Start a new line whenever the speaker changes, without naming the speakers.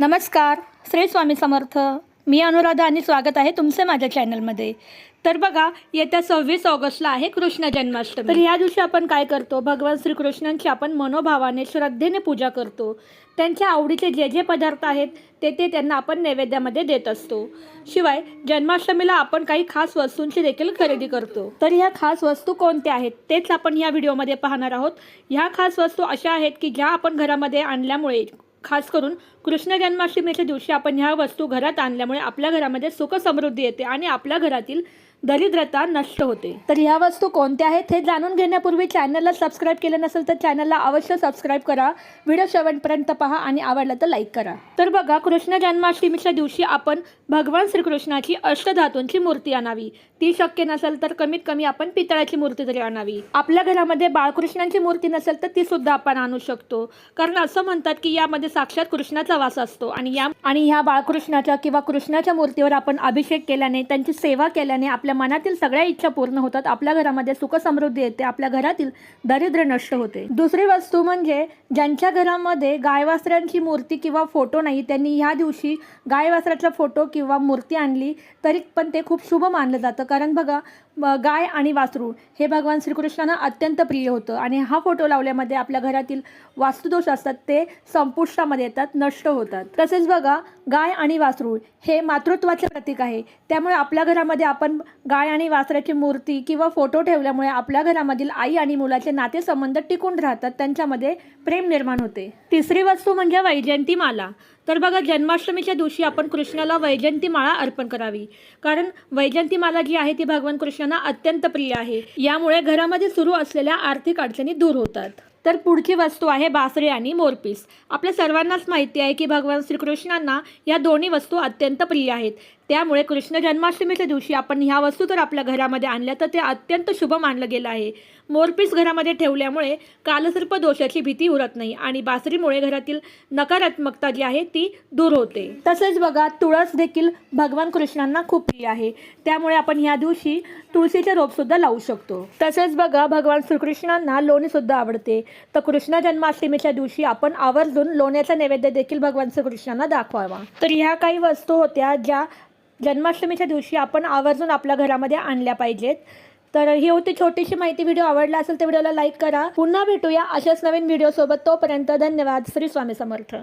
नमस्कार श्री स्वामी समर्थ. मी अनुराधा आणि स्वागत आहे तुमचे माझ्या चॅनलमध्ये. तर बघा येत्या सव्वीस ऑगस्टला आहे कृष्ण जन्माष्टमी. तर ह्या दिवशी आपण काय करतो? भगवान श्रीकृष्णांची आपण मनोभावाने श्रद्धेने पूजा करतो. त्यांच्या आवडीचे जे जे पदार्थ आहेत ते ते त्यांना आपण नैवेद्यामध्ये देत असतो. शिवाय जन्माष्टमीला आपण काही खास वस्तूंची देखील खरेदी करतो. तर ह्या खास वस्तू कोणत्या आहेत? तेच आपण या व्हिडिओमध्ये पाहणार आहोत. ह्या खास वस्तू अशा आहेत की ज्या आपण घरामध्ये आणल्यामुळे खास करून कृष्ण जन्माष्टमीच्या दिवशी आपण ह्या वस्तू घरात आणल्यामुळे आपल्या घरामध्ये सुख समृद्धी येते आणि आपल्या घरातील दरिद्रता नष्ट होते. तर ह्या वस्तू कोणत्या आहेत हे जाणून घेण्यापूर्वी चॅनलला सबस्क्राईब केलं नसेल तर चॅनलला अवश्य सबस्क्राईब करा. व्हिडिओ शेवटपर्यंत पहा आणि आवडला तर लाईक करा. तर बघा कृष्ण जन्माष्टमीच्या दिवशी आपण भगवान श्रीकृष्णाची अष्टधातूंची मूर्ती आणावी. ती शक्य नसेल तर कमीत कमी आपण पितळाची मूर्ती तरी आणावी. आपल्या घरामध्ये बाळकृष्णांची मूर्ती नसेल तर ती सुद्धा आपण आणू शकतो. कारण असं म्हणतात की यामध्ये साक्षात कृष्णाचा वास असतो आणि या आणि ह्या बाळकृष्णाच्या किंवा कृष्णाच्या मूर्तीवर आपण अभिषेक केल्याने त्यांची सेवा केल्याने आपल्या आपल्या मनातील सगळ्या इच्छा पूर्ण होतात आपल्या घरामध्ये सुख समृद्धी येते आपल्या घरातील दारिद्र्य नष्ट होते. दुसरी वस्तू म्हणजे ज्यांच्या घरामध्ये गायवासरांची मूर्ती किंवा फोटो नाही त्यांनी ह्या दिवशी गायवासराचा फोटो किंवा मूर्ती आणली तरी पण ते खूप शुभ मानलं जातं. कारण बघा गाय आणि वासरू हे भगवान श्रीकृष्णांना अत्यंत प्रिय होतं. आणि हा फोटो लावल्यामध्ये आपल्या घरातील वास्तुदोष असतात ते संपुष्टामध्ये येतात नष्ट होतात. तसेच बघा गाय आणि वासरू हे मातृत्वाचे प्रतीक आहे. त्यामुळे आपल्या घरामध्ये आपण गाय आणि वासराची मूर्ती किंवा फोटो ठेवल्यामुळे आपल्या घरामधील आई आणि मुलाचे नातेसंबंध टिकून राहतात त्यांच्यामध्ये प्रेम निर्माण होते. तिसरी वस्तू म्हणजे वैजयंती माला तर बघा जन्माष्टमीच्या दिवशी आपण कृष्णाला वैजयंती माळा अर्पण करावी. कारण वैजयंतीमाला जी आहे ती भगवान कृष्णांना अत्यंत प्रिय आहे. यामुळे घरामध्ये सुरू असलेल्या आर्थिक अडचणी दूर होतात. तर पुढची वस्तू आहे बासरी आणि मोरपीस. आपल्या सर्वांनाच माहिती आहे की भगवान श्रीकृष्णांना या दोन्ही वस्तू अत्यंत प्रिय आहेत. त्यामुळे कृष्ण जन्माष्टमीच्या दिवशी आपण ह्या वस्तू जर आपल्या घरामध्ये आणल्या तर ते अत्यंत शुभ मानलं गेलं आहे. मोरपीस घरामध्ये ठेवल्यामुळे कालसर्प दोषाची भीती उरत नाही आणि बासरीमुळे घरातील नकारात्मकता जी आहे ती दूर होते. तसेच बघा तुळस देखील भगवान कृष्णांना खूप प्रिय आहे. त्यामुळे आपण ह्या दिवशी तुळशीचे रोपसुद्धा लावू शकतो. तसेच बघा भगवान श्रीकृष्णांना लोणीसुद्धा आवडते. तर कृष्ण जन्माष्टमीच्या दिवशी आपण आवर्जून लोण्याचा नैवेद्य देखील भगवान श्रीकृष्णांना दाखवावा. तर ह्या काही वस्तू होत्या ज्या जन्माष्टमीच्या दिवशी आपण आवर्जून आपल्या घरामध्ये आणल्या पाहिजेत. तर ही होती छोटीशी माहिती व्हिडिओ. आवडला असेल तर व्हिडिओला लाईक करा. पुन्हा भेटूया अशाच नवीन व्हिडिओसोबत. तोपर्यंत धन्यवाद. श्री स्वामी समर्थ.